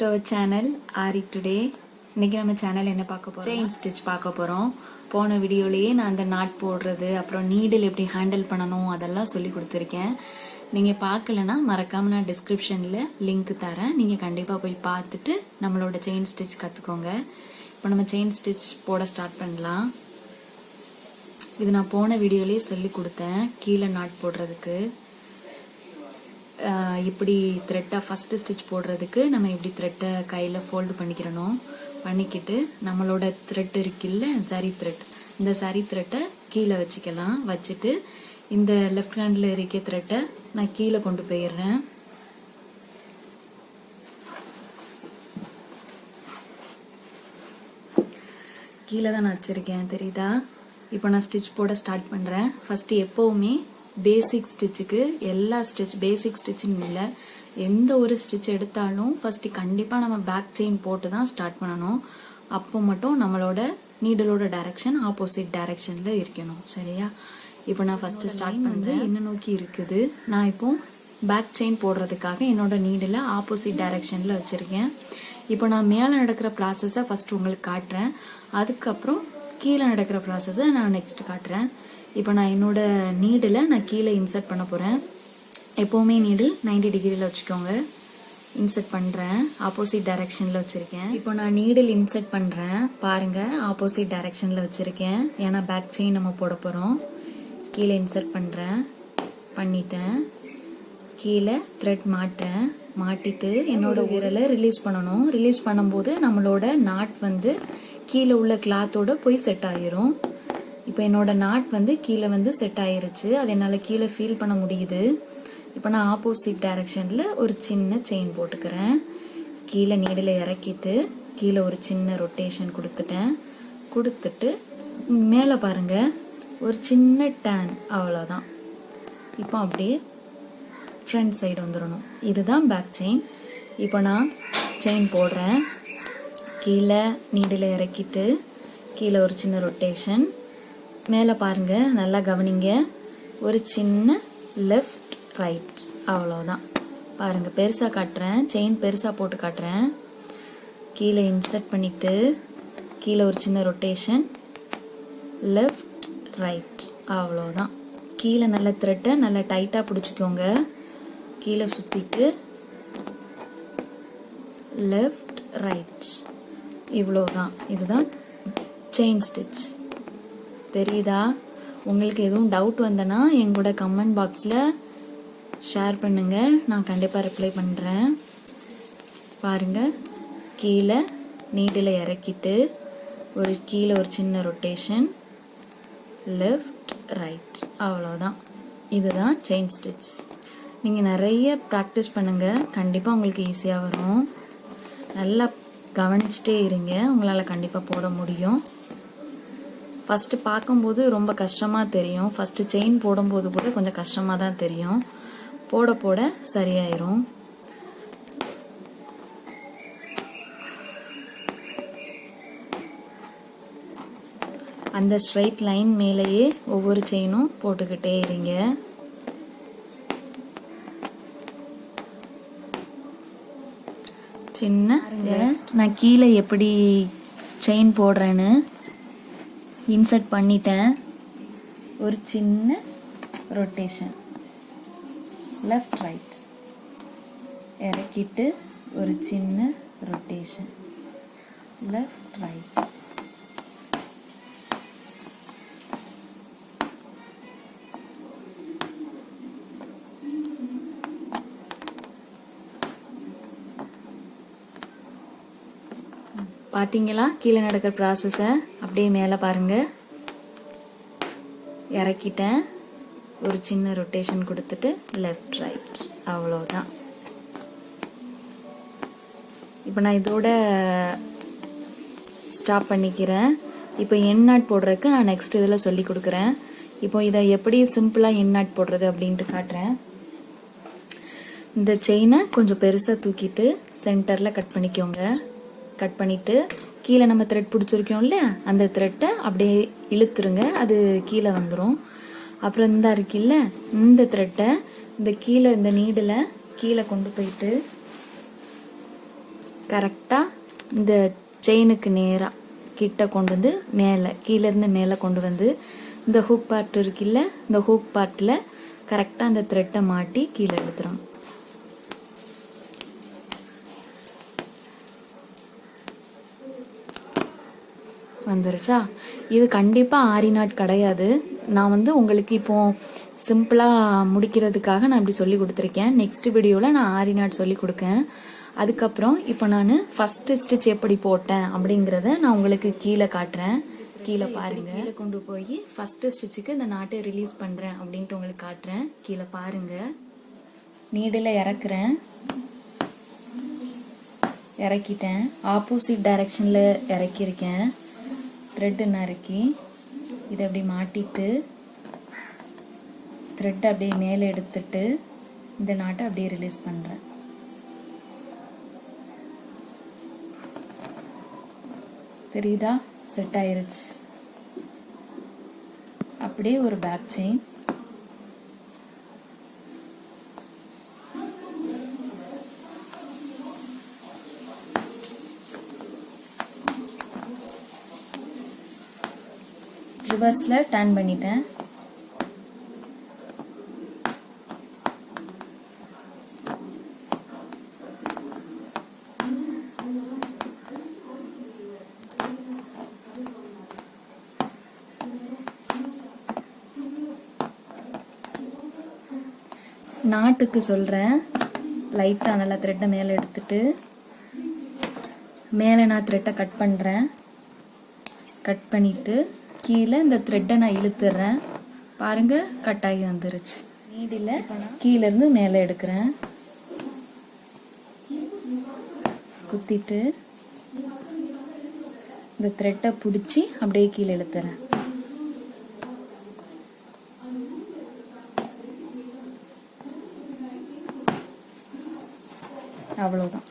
To our channel aari today இன்னைக்கு நம்ம channel என்ன பார்க்க போறோம்? செயின் ஸ்டிச் பார்க்க போறோம். போன வீடியோலயே நான் அந்த நாட் போடுறது அப்புறம் நீடில் எப்படி ஹேண்டில் பண்ணணும் அதெல்லாம் சொல்லி கொடுத்துருக்கேன். நீங்க பார்க்கலனா மறக்காம நான் டிஸ்கிரிப்ஷன்ல லிங்க் தரேன். நீங்க கண்டிப்பா போய் பார்த்துட்டு நம்மளோட செயின் ஸ்டிச் கத்துக்கோங்க. இப்போ நம்ம செயின் ஸ்டிச் போட ஸ்டார்ட் பண்ணலாம். இது நான் போன வீடியோலயே சொல்லி கொடுத்தேன். கீழே நாட் போடுறதுக்கு. இப்படி த்ரெட்டை ஃபஸ்ட்டு ஸ்டிச் போடுறதுக்கு நம்ம இப்படி த்ரெட்டை கையில் ஃபோல்டு பண்ணிக்கிறணும். பண்ணிக்கிட்டு நம்மளோட த்ரெட் இருக்குல்ல சரி த்ரெட் இந்த சரி த்ரெட்டை கீழே வச்சுக்கலாம். வச்சுட்டு இந்த லெஃப்ட் ஹேண்டில் இருக்க த்ரெட்டை நான் கீழே கொண்டு போயிடுறேன். கீழே தான் நான் வச்சுருக்கேன் தெரியுதா? இப்போ நான் ஸ்டிச் போட ஸ்டார்ட் பண்ணுறேன் ஃபஸ்ட்டு எப்போவுமே பேசிக் ஸ்டிச்சுக்கு எல்லா ஸ்டிச் பேசிக் ஸ்டிச்சுன்னு இல்லை. எந்த ஒரு ஸ்டிச் எடுத்தாலும் ஃபஸ்ட்டு கண்டிப்பாக நம்ம பேக் செயின் போட்டு தான் ஸ்டார்ட் பண்ணணும். அப்போ மட்டும் நம்மளோட நீடலோட டைரக்ஷன் ஆப்போசிட் டைரக்ஷனில் இருக்கணும். சரியா? இப்போ நான் ஃபஸ்ட்டு ஸ்டார்ட் பண்ணுறேன் என்ன நோக்கி இருக்குது? நான் இப்போ பேக் செயின் போடுறதுக்காக என்னோட நீடில் ஆப்போசிட் டைரக்ஷனில் வச்சுருக்கேன். இப்போ நான் மேலே நடக்கிற ப்ராசஸை ஃபஸ்ட் உங்களுக்கு காட்டுறேன். அதுக்கப்புறம் கீழே நடக்கிற ப்ராசஸை நான் நெக்ஸ்ட் காட்டுறேன். இப்போ நான் என்னோட நீடில் நான் கீழே இன்சர்ட் பண்ண போகிறேன் எப்போவுமே நீடில் 90 டிகிரியில் வச்சுக்கோங்க. இன்சர்ட் பண்ணுறேன் ஆப்போசிட் டைரக்ஷனில் வச்சுருக்கேன். இப்போ நான் நீடில் இன்சர்ட் பண்ணுறேன் பாருங்கள் ஆப்போசிட் டைரக்ஷனில் வச்சுருக்கேன். ஏன்னா பேக் செயின் நம்ம போட போகிறோம் கீழே இன்சர்ட் பண்ணுறேன் பண்ணிட்டேன். கீழே த்ரெட் மாட்டேன். மாட்டிட்டு என்னோட விரலை ரிலீஸ் பண்ணணும். ரிலீஸ் பண்ணும்போது நம்மளோட நாட் வந்து கீழே உள்ள கிளாத்தோட போய் செட் ஆயிரும். இப்போ என்னோட நாட் வந்து கீழே வந்து செட் ஆயிருச்சு. அது என்னால் கீழே ஃபீல் பண்ண முடியுது. இப்போ நான் ஆப்போசிட் டைரக்ஷனில் ஒரு சின்ன செயின் போட்டுக்கிறேன். கீழே நீடில் இறக்கிட்டு கீழே ஒரு சின்ன ரொட்டேஷன் கொடுத்துட்டேன். கொடுத்துட்டு மேலே பாருங்கள் ஒரு சின்ன டேன் அவ்வளோதான் இப்போ அப்படியே ஃப்ரண்ட் சைடு வந்துடணும். இதுதான் பேக் செயின் இப்போ நான் செயின் போடுறேன். கீழே நீடில் இறக்கிட்டு கீழே ஒரு சின்ன ரொட்டேஷன் மேலே பாருங்க நல்லா கவனிங்க. ஒரு சின்ன லெஃப்ட் ரைட் அவ்வளோதான் பாருங்கள் பெருசாக காட்டுறேன். செயின் பெருசாக போட்டு காட்டுறேன். கீழே இன்சர்ட் பண்ணிவிட்டு கீழே ஒரு சின்ன ரொட்டேஷன் லெஃப்ட் ரைட் அவ்வளோதான் கீழே நல்ல த்ரெட்டை நல்லா டைட்டாக பிடிச்சிக்கோங்க. கீழே சுற்றிட்டு லெஃப்ட் ரைட் இவ்வளோதான் இதுதான் செயின் ஸ்டிச் தெரியுதா? உங்களுக்கு எதுவும் டவுட் வந்தனா எங்கூட கமெண்ட் பாக்ஸில் ஷேர் பண்ணுங்க. நான் கண்டிப்பாக ரிப்ளை பண்ணுறேன் பாருங்கள் கீழே நீட்டில் இறக்கிட்டு ஒரு கீழே ஒரு சின்ன ரொட்டேஷன் லெஃப்ட் ரைட் அவ்வளோதான் இதுதான் செயின் ஸ்டிச் நீங்கள் நிறைய ப்ராக்டிஸ் பண்ணுங்கள் கண்டிப்பாக உங்களுக்கு ஈஸியாக வரும். நல்லா கவனிச்சிட்டே இருங்க. உங்களால் கண்டிப்பாக போட முடியும். ஃபஸ்ட்டு பார்க்கும்போது ரொம்ப கஷ்டமாக தெரியும். ஃபஸ்ட்டு செயின் போடும்போது கூட கொஞ்சம் கஷ்டமாக தான் தெரியும். போட போட சரியாயிரும். அந்த ஸ்ட்ரைட் லைன் மேலேயே ஒவ்வொரு செயினும் போட்டுக்கிட்டே இருங்க. சின்ன நான் கீழே எப்படி செயின் போடுறேன்னு இன்சர்ட் பண்ணிட்டேன். ஒரு சின்ன ரொட்டேஷன் லெஃப்ட் ரைட் இறக்கிட்டு ஒரு சின்ன ரொட்டேஷன் லெஃப்ட் ரைட் பார்த்தீங்களா கீழே நடக்கிற ப்ராசஸை அப்படியே மேலே பாருங்கள் இறக்கிட்டேன். ஒரு சின்ன ரொட்டேஷன் கொடுத்துட்டு லெஃப்ட் ரைட் அவ்வளோதான் இப்போ நான் இதோட ஸ்டாப் பண்ணிக்கிறேன். இப்போ எண் நாட் போடுறதுக்கு நான் நெக்ஸ்ட் இதில் சொல்லி கொடுக்குறேன். இப்போ இதை எப்படி சிம்பிளாக எண் நாட் போடுறது அப்படின்ட்டு காட்டுறேன். இந்த செயினை கொஞ்சம் பெருசாக தூக்கிட்டு சென்டரில் கட் பண்ணிக்கோங்க. கட் பண்ணிவிட்டு கீழே நம்ம த்ரெட் பிடிச்சிருக்கோம் இல்லையா? அந்த த்ரெட்டை அப்படியே இழுத்துருங்க. அது கீழே வந்துடும் அப்புறம் இந்த இருக்குல்ல இந்த த்ரெட்டை இந்த கீழே இந்த நீடில் கீழே கொண்டு போயிட்டு கரெக்டாக இந்த செயினுக்கு நேராக கிட்ட கொண்டு வந்து மேலே கீழேருந்து மேலே கொண்டு வந்து இந்த ஹூக் பார்ட் இருக்குல்ல இந்த ஹூக் பார்ட்டில் கரெக்டாக அந்த த்ரெட்டை மாட்டி கீழே எடுத்துரும் வந்துருச்சா? இது கண்டிப்பாக ஆரி நாட் கிடையாது. நான் வந்து உங்களுக்கு இப்போ சிம்பிளாக முடிக்கிறதுக்காக நான் இப்படி சொல்லி கொடுத்துருக்கேன். நெக்ஸ்ட் வீடியோவில் நான் ஆரி நாட் சொல்லி கொடுக்கேன். அதுக்கப்புறம் இப்போ நான் ஃபஸ்ட்டு ஸ்டிச் எப்படி போட்டேன் அப்படிங்கிறத நான் உங்களுக்கு கீழே காட்டுறேன். கீழே பாருங்க. கீழே கொண்டு போய் ஃபஸ்ட்டு ஸ்டிச்சுக்கு இந்த நாட்டை ரிலீஸ் பண்ணுறேன் அப்படின்ட்டு உங்களுக்கு காட்டுறேன். கீழே பாருங்க. நீடில் இறக்குறேன். இறக்கிட்டேன். ஆப்போசிட் டைரக்ஷனில் இறக்கியிருக்கேன். த்ரெட்டு நறுக்கி இதை அப்படி மாட்டிட்டு த்ரெட் அப்படியே மேலே எடுத்துட்டு இந்த நாட்டை அப்படியே ரிலீஸ் பண்ணுறேன் தெரியுதா? செட் ஆயிருச்சு. அப்படியே ஒரு பேக் செயின் ரிவர்ஸில் டர்ன் பண்ணிட்டேன். நாட்டுக்கு சொல்கிறேன் லைட்டாக நல்லா த்ரெட்டை மேலே எடுத்துட்டு மேலே நான் த்ரெட்டை கட் பண்ணுறேன் கட் பண்ணிவிட்டு கீழே இந்த த்ரெட்டை நான் இழுத்துறேன். பாருங்க கட் ஆகி வந்துருச்சு. நீடில் கீழேருந்து மேலே எடுக்கிறேன். குத்திட்டு இந்த த்ரெட்டை பிடிச்சி அப்படியே கீழே இழுத்துறேன். அவ்வளோதான்